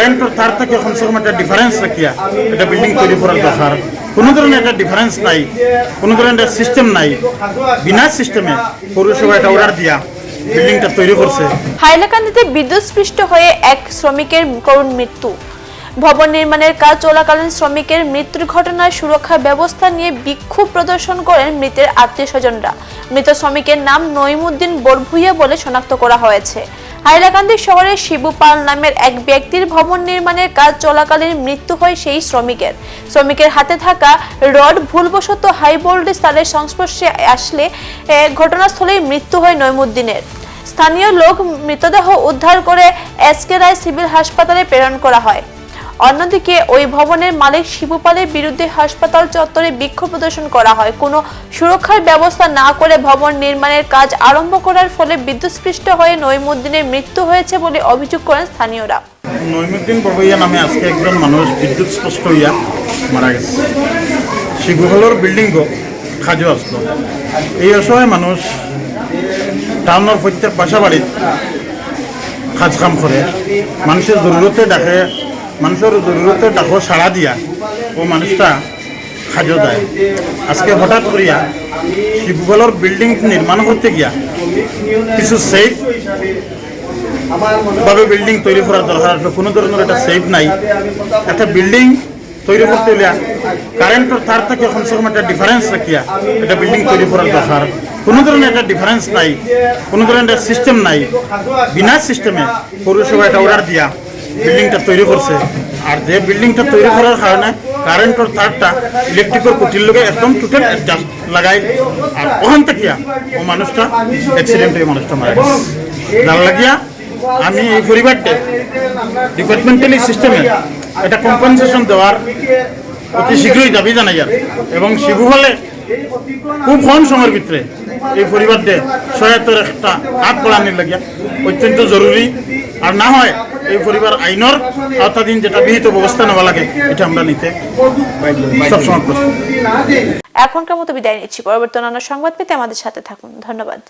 কারেন্টের তার থেকে কমসে কম একটা ডিফারেন্স রাখিয়া একটা বিল্ডিং তৈরি করার দরকার কোনো ধরনের একটা ডিফারেন্স নাই। কোনো ধরনের সিস্টেম নাই। বিনা সিস্টেমে পৌরসভা একটা অর্ডার দিয়া। বিল্ডিংটা তৈরি করছে হাইলাকান্দিতে হয়ে এক শ্রমিকের করুণ মৃত্যু। ভবন নির্মাণের কাজ চলাকালীন শ্রমিকের মৃত্যুর ঘটনায় সুরক্ষা ব্যবস্থা নিয়ে বিক্ষোভ প্রদর্শন করেন মৃতের আত্মীয় স্বজনরা মৃত শ্রমিকের নাম নইমুদ্দিন বরভুইয়া বলে শনাক্ত করা হয়েছে। হাইলাকান্দি শহরের শিবু পাল নামের এক ব্যক্তির ভবন নির্মাণের কাজ চলাকালীন মৃত্যু হয় সেই শ্রমিকের। শ্রমিকের হাতে থাকা রড ভুলবশত হাই ভোল্টেজ তারের সংস্পর্শে আসলে ঘটনাস্থলেই মৃত্যু হয় নৈমুদ্দিনের। স্থানীয় লোক মৃতদেহ উদ্ধার করে এসকে রায় সিভিল হাসপাতালে প্রেরণ করা হয়। অন্যদিকে ওই ভবনের মালিক শিবুপালের বিরুদ্ধে হাসপাতাল চত্বরে বিক্ষোভ প্রদর্শন করা হয়। কোনো সুরক্ষার ব্যবস্থা না করে ভবন নির্মাণের কাজ আরম্ভ করার ফলে বিদ্যুৎস্পৃষ্ট হয়ে নইমুদ্দিনের মৃত্যু হয়েছে বলে অভিযোগ করেন স্থানীয়রা। নইমুদ্দিন বড়বইয়া নামে আজকে একজন মানুষ বিদ্যুৎ স্পষ্ট হইয়া মারা গেছে। শিবুহলের বিল্ডিং খাজো আসলো। এই অসহায় মানুষ টাউনের প্রত্যেক বাসা বাড়িত কাজ কাম করে। মানুষের জরুরতে ডাকে মানুষের জরুরতে ডাকো সাড়া দিয়া ও মানুষটা খাজো দেয়। আজকে হঠাৎ করিয়া শিবুহলের বিল্ডিং নির্মাণ করতে গিয়া কিছু সেফ ভাবে বিল্ডিং তৈরি করার দরকার কোনো ধরনের একটা সেফ নাই। একটা বিল্ডিং তৈরি করতে হলে কারেন্টের তার থেকে কমসে কম একটা ডিফারেন্স রাখিয়া একটা বিল্ডিং তৈরি করার দরকার। কোনো ধরনের একটা ডিফারেন্স নাই। কোনো ধরনের একটা সিস্টেম নাই। বিনা সিস্টেমে পৌরসভা একটা অর্ডার দিয়া। বিল্ডিংটা তৈরি করছে। আর যে বিল্ডিংটা তৈরি করার কারণে কারেন্টের তারটা ইলেকট্রিকের কুটির লোকে একদম টোটাল অ্যাডজাস্ট লাগাই আর ওখান থেকে ও মানুষটা অ্যাক্সিডেন্ট হয়ে মানুষটা মারা গেছে। লাগিয়া আমি এই পরিবারটা ডিপার্টমেন্টালি সিস্টেমে একটা কম্পেনসেশন দেওয়ার অতি শীঘ্রই দাবি জানাই আর। এবং শিবু হলে খুব কম সময়ের ভিতরে এই পরিবারটা সহায়তার একটা হাত বাড়ানোর লাগিয়া অত্যন্ত জরুরি। আর না হয় এই পরিবার আইনর আওতাধীন যেটা বিহিত ব্যবস্থা নেওয়া লাগে, এটা আমরা নিতে সবসময় প্রস্তুত। এখনকার মতো বিদায় নিচ্ছি। পরবর্তী অন্যান্য সংবাদ পেতে আমাদের সাথে থাকুন। ধন্যবাদ।